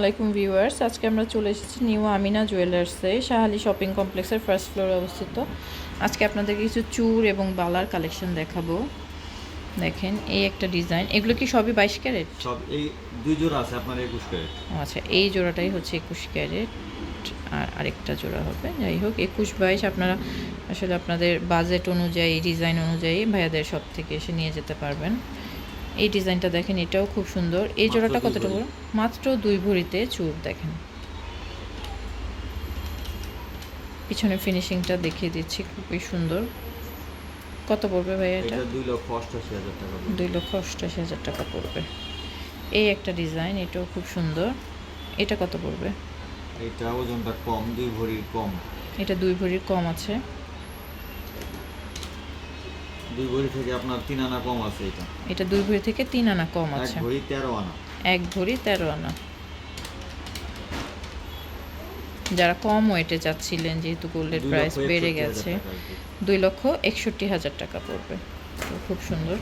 আলাইকুম ভিউয়ার্স আজকে আমরা চলে এসেছি নিউ আমিনা জুয়েলার্সে শাহালি শপিং কমপ্লেক্সের ফার্স্ট ফ্লোরে অবস্থিত। আজকে আপনাদের কিছু চুর এবং বালার কালেকশন দেখাবো। দেখেন এই একটা ডিজাইন। এগুলো কি সবই বাইশ ক্যারেট? সব এই দুই জোড়া আছে আপনার একুশ ক্যারেট। আচ্ছা এই জোড়াটাই হচ্ছে একুশ ক্যারেট। আর আরেকটা জোড়া হবে। যাই হোক একুশ বাইশ আপনারা আসলে আপনাদের বাজেট অনুযায়ী ডিজাইন অনুযায়ী ভাইয়াদের সব থেকে এসে নিয়ে যেতে পারবেন। এই ডিজাইনটা দেখেন এটাও খুব সুন্দর। এই জোড়াটা কতটা বড়? মাত্র দুই ভরিতে চুর দেখেন। পিছনে ফিনিশিংটা দেখিয়ে দিচ্ছি খুবই সুন্দর। কত পড়বে ভাই এটা? দুই লক্ষ অষ্টাশি হাজার টাকা। দুই লক্ষ অষ্টাশি হাজার টাকা পড়বে। এই একটা ডিজাইন এটাও খুব সুন্দর। এটা কত পড়বে? এটা ওজনটা কম দুই ভরির কম। এটা দুই ভরির কম আছে। দুই ভরি থেকে আপনার তিন আনা কম আছে এটা। এটা দুই ভরি থেকে তিন আনা কম আছে। এক ভরি তেরো আনা। এক ভরি তেরো আনা। যারা কম ওয়েটে যাচ্ছিলেন যেহেতু গোল্ডের প্রাইস বেড়ে গেছে দুই লক্ষ একষট্টি হাজার টাকা পড়বে। তো খুব সুন্দর।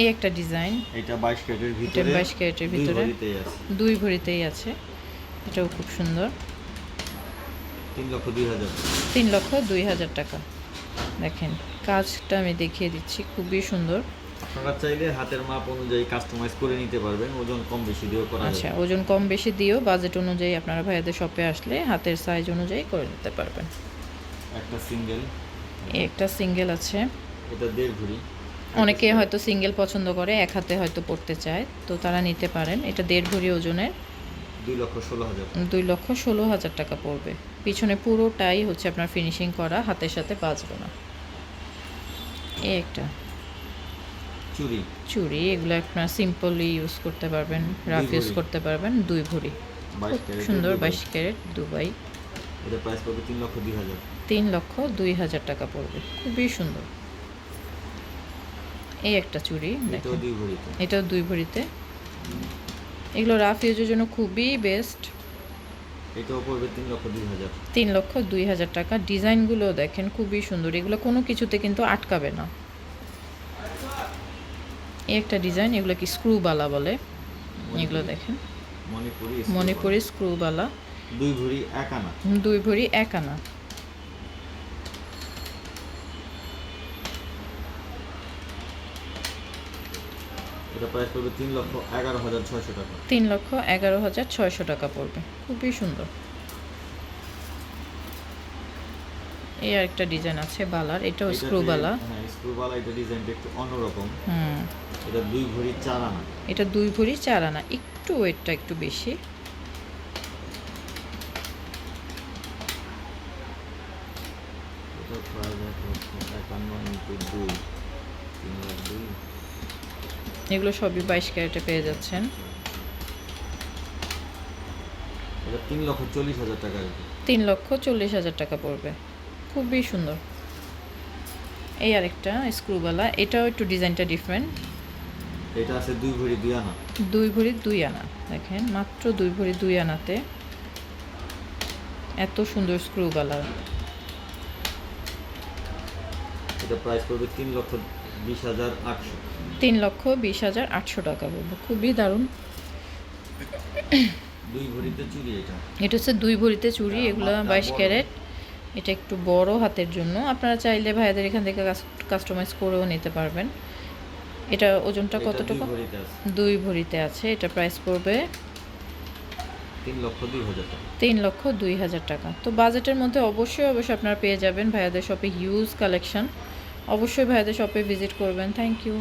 এই একটা ডিজাইন। এটা বাইশ ক্যারেটের এটা ভিতরে বাইশ ক্যারেটের দুই ভিতরে ভরিতেই আছে। দুই ভরিতেই আছে। এটাও খুব সুন্দর। তিন লক্ষ দুই হাজার। তিন লক্ষ দুই হাজার টাকা। দেখেন কাজটা আমি দেখিয়ে দিচ্ছি খুবই সুন্দর। আপনারা চাইলে হাতের মাপ অনুযায়ী কাস্টমাইজ করে নিতে পারবেন ওজন কম বেশি দিয়েও করা আচ্ছা ওজন কম বেশি দিয়েও বাজেট অনুযায়ী আপনারা ভাইয়াদের শপে আসলে হাতের সাইজ অনুযায়ী করে নিতে পারবেন। একটা সিঙ্গেল একটা সিঙ্গেল আছে। এটা দেড় ভরি অনেকে হয়তো সিঙ্গেল পছন্দ করে এক হাতে হয়তো পড়তে চায় তো তারা নিতে পারেন। এটা দেড় ভরি ওজনের। দুই লক্ষ ষোলো হাজার টাকা। পড়বে। পিছনে পুরোটাই হচ্ছে আপনার ফিনিশিং করা হাতের সাথে বাজবে না। এই একটা। চুরি চুড়ি এগুলো আপনার সিম্পলি ইউজ করতে পারবেন রাফ ইউজ করতে পারবেন দুই ভরি। সুন্দর বাইশ ক্যারেট দুবাই। এটা প্রাইস পড়বে তিন লক্ষ দুই হাজার। তিন লক্ষ দুই হাজার টাকা পড়বে। খুবই সুন্দর। এই একটা চুড়ি এটাও দুই ভরিতে। এটাও দুই ভরিতে। এগুলো রাফ ইউজের জন্য খুবই বেস্ট এটাও পড়বে তিন লক্ষ দুই হাজার। তিন লক্ষ দুই হাজার টাকা। ডিজাইনগুলো দেখেন খুবই সুন্দর। এগুলো কোনো কিছুতে কিন্তু আটকাবে না। এই একটা ডিজাইন এগুলো কি স্ক্রুবালা বলে? এগুলো দেখেন। মণিপুরি মণিপুরি স্ক্রুবালা দুই ভরি এক আনা। দুই ভরি এক আনা। এটা প্রাইস পড়বে তিন লক্ষ এগারো হাজার ছয়শো টাকা। তিন লক্ষ এগারো হাজার ছয়শো টাকা পড়বে। খুবই সুন্দর। এই আরেকটা ডিজাইন আছে বালার এটাও এটাতে- স্ক্রুবালা হ্যাঁ স্ক্রুবালা এটা ডিজাইনটা একটু অন্যরকম। হুম। এটা দুই ভরি চার আনা। এটা দুই ভরি চার আনা একটু ওয়েটটা একটু বেশি। এটা প্রাইস একান্ন ইন্টু দুই তিন লাখ দুই। এগুলো সবই বাইশ ক্যারেটে পেয়ে যাচ্ছেন। তিন লক্ষ চল্লিশ হাজার টাকা তিন লক্ষ চল্লিশ হাজার টাকা পড়বে। খুবই সুন্দর। এই আরেকটা স্ক্রুবালা এটাও একটু ডিজাইনটা ডিফারেন্ট এটা আছে দুই ভরি দুই আনা। দুই ভরি দুই আনা দেখেন মাত্র দুই ভরি দুই আনাতে। এত সুন্দর স্ক্রুবালা এটা প্রাইস পড়বে তিন লক্ষ বিশ হাজার আটশো। তিন লক্ষ বিশ হাজার আটশো টাকা পড়বে খুবই দারুণ। দুই ভরিতে চুরি এটা। এটা হচ্ছে দুই ভরিতে চুড়ি এগুলো বাইশ ক্যারেট। এটা একটু বড় হাতের জন্য। আপনারা চাইলে ভাইয়াদের এখান থেকে কাস্টমাইজ করেও নিতে পারবেন। এটা ওজনটা কতটুকু? দুই ভরিতে আছে। এটা প্রাইস পড়বে তিন লক্ষ দুই হাজার টাকা। তিন লক্ষ দুই হাজার টাকা। তো বাজেটের মধ্যে অবশ্যই অবশ্যই আপনারা পেয়ে যাবেন ভাইয়াদের শপে হিউজ কালেকশন অবশ্যই ভাইয়াদের শপে ভিজিট করবেন। Thank you